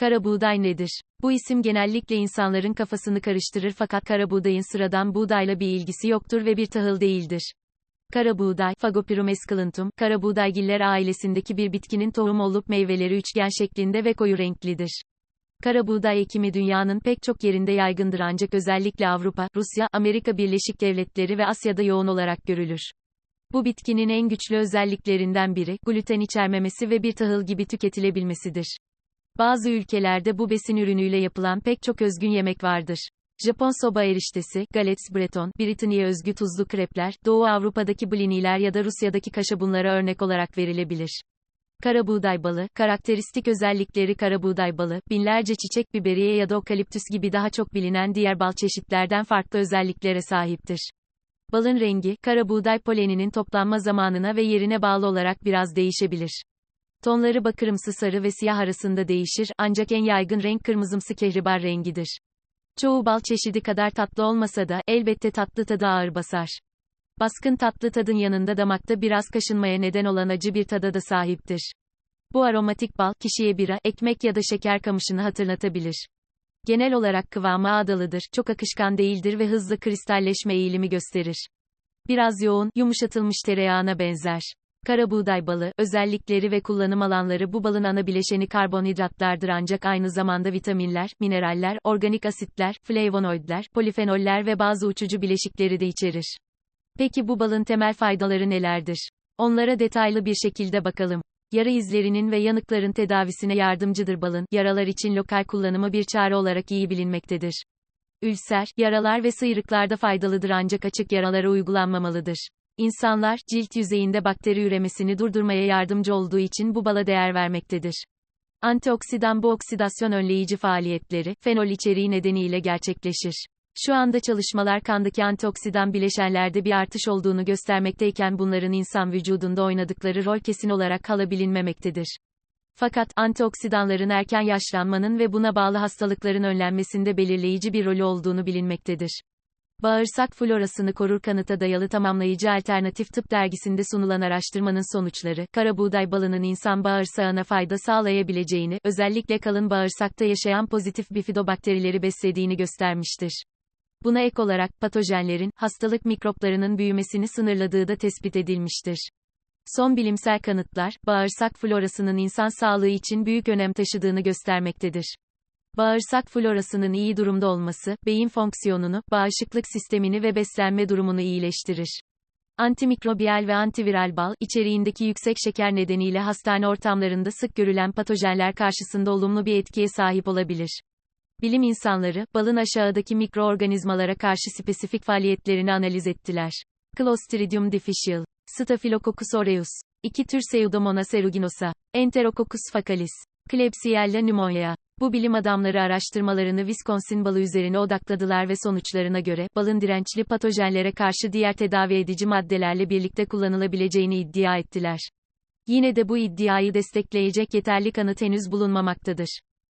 Kara buğday nedir? Bu isim genellikle insanların kafasını karıştırır fakat kara buğdayın sıradan buğdayla bir ilgisi yoktur ve bir tahıl değildir. Kara buğday, Fagopirum esculentum, kara buğdaygiller ailesindeki bir bitkinin tohumu olup meyveleri üçgen şeklinde ve koyu renklidir. Kara buğday ekimi dünyanın pek çok yerinde yaygındır ancak özellikle Avrupa, Rusya, Amerika Birleşik Devletleri ve Asya'da yoğun olarak görülür. Bu bitkinin en güçlü özelliklerinden biri, gluten içermemesi ve bir tahıl gibi tüketilebilmesidir. Bazı ülkelerde bu besin ürünüyle yapılan pek çok özgün yemek vardır. Japon soba eriştesi, galets breton, Britanya özgü tuzlu krepler, Doğu Avrupa'daki bliniler ya da Rusya'daki kaşa bunlara örnek olarak verilebilir. Kara buğday balı, karakteristik özellikleri kara buğday balı, binlerce çiçek biberiye ya da okaliptüs gibi daha çok bilinen diğer bal çeşitlerden farklı özelliklere sahiptir. Balın rengi, kara buğday poleninin toplanma zamanına ve yerine bağlı olarak biraz değişebilir. Tonları bakırımsı sarı ve siyah arasında değişir, ancak en yaygın renk kırmızımsı kehribar rengidir. Çoğu bal çeşidi kadar tatlı olmasa da, elbette tatlı tadı ağır basar. Baskın tatlı tadın yanında damakta biraz kaşınmaya neden olan acı bir tada da sahiptir. Bu aromatik bal, kişiye bira, ekmek ya da şeker kamışını hatırlatabilir. Genel olarak kıvamı ağdalıdır, çok akışkan değildir ve hızlı kristalleşme eğilimi gösterir. Biraz yoğun, yumuşatılmış tereyağına benzer. Kara buğday balı, özellikleri ve kullanım alanları bu balın ana bileşeni karbonhidratlardır ancak aynı zamanda vitaminler, mineraller, organik asitler, flavonoidler, polifenoller ve bazı uçucu bileşikleri de içerir. Peki bu balın temel faydaları nelerdir? Onlara detaylı bir şekilde bakalım. Yara izlerinin ve yanıkların tedavisine yardımcıdır balın, yaralar için lokal kullanımı bir çare olarak iyi bilinmektedir. Ülser, yaralar ve sıyrıklarda faydalıdır ancak açık yaralara uygulanmamalıdır. İnsanlar, cilt yüzeyinde bakteri üremesini durdurmaya yardımcı olduğu için bu bala değer vermektedir. Antioksidan bu oksidasyon önleyici faaliyetleri, fenol içeriği nedeniyle gerçekleşir. Şu anda çalışmalar kandaki antioksidan bileşenlerde bir artış olduğunu göstermekteyken bunların insan vücudunda oynadıkları rol kesin olarak hala bilinmemektedir. Fakat, antioksidanların erken yaşlanmanın ve buna bağlı hastalıkların önlenmesinde belirleyici bir rolü olduğunu bilinmektedir. Bağırsak florasını korur kanıta dayalı tamamlayıcı alternatif tıp dergisinde sunulan araştırmanın sonuçları, kara buğday balının insan bağırsağına fayda sağlayabileceğini, özellikle kalın bağırsakta yaşayan pozitif bifidobakterileri beslediğini göstermiştir. Buna ek olarak, patojenlerin, hastalık mikroplarının büyümesini sınırladığı da tespit edilmiştir. Son bilimsel kanıtlar, bağırsak florasının insan sağlığı için büyük önem taşıdığını göstermektedir. Bağırsak florasının iyi durumda olması, beyin fonksiyonunu, bağışıklık sistemini ve beslenme durumunu iyileştirir. Antimikrobiyal ve antiviral bal, içeriğindeki yüksek şeker nedeniyle hastane ortamlarında sık görülen patojenler karşısında olumlu bir etkiye sahip olabilir. Bilim insanları, balın aşağıdaki mikroorganizmalara karşı spesifik faaliyetlerini analiz ettiler. Clostridium difficile, Staphylococcus aureus, iki tür Pseudomonas aeruginosa, Enterococcus facalis, Klebsiella pneumonia. Bu bilim adamları araştırmalarını Wisconsin balı üzerine odakladılar ve sonuçlarına göre, balın dirençli patojenlere karşı diğer tedavi edici maddelerle birlikte kullanılabileceğini iddia ettiler. Yine de bu iddiayı destekleyecek yeterli kanıt henüz bulunmamaktadır.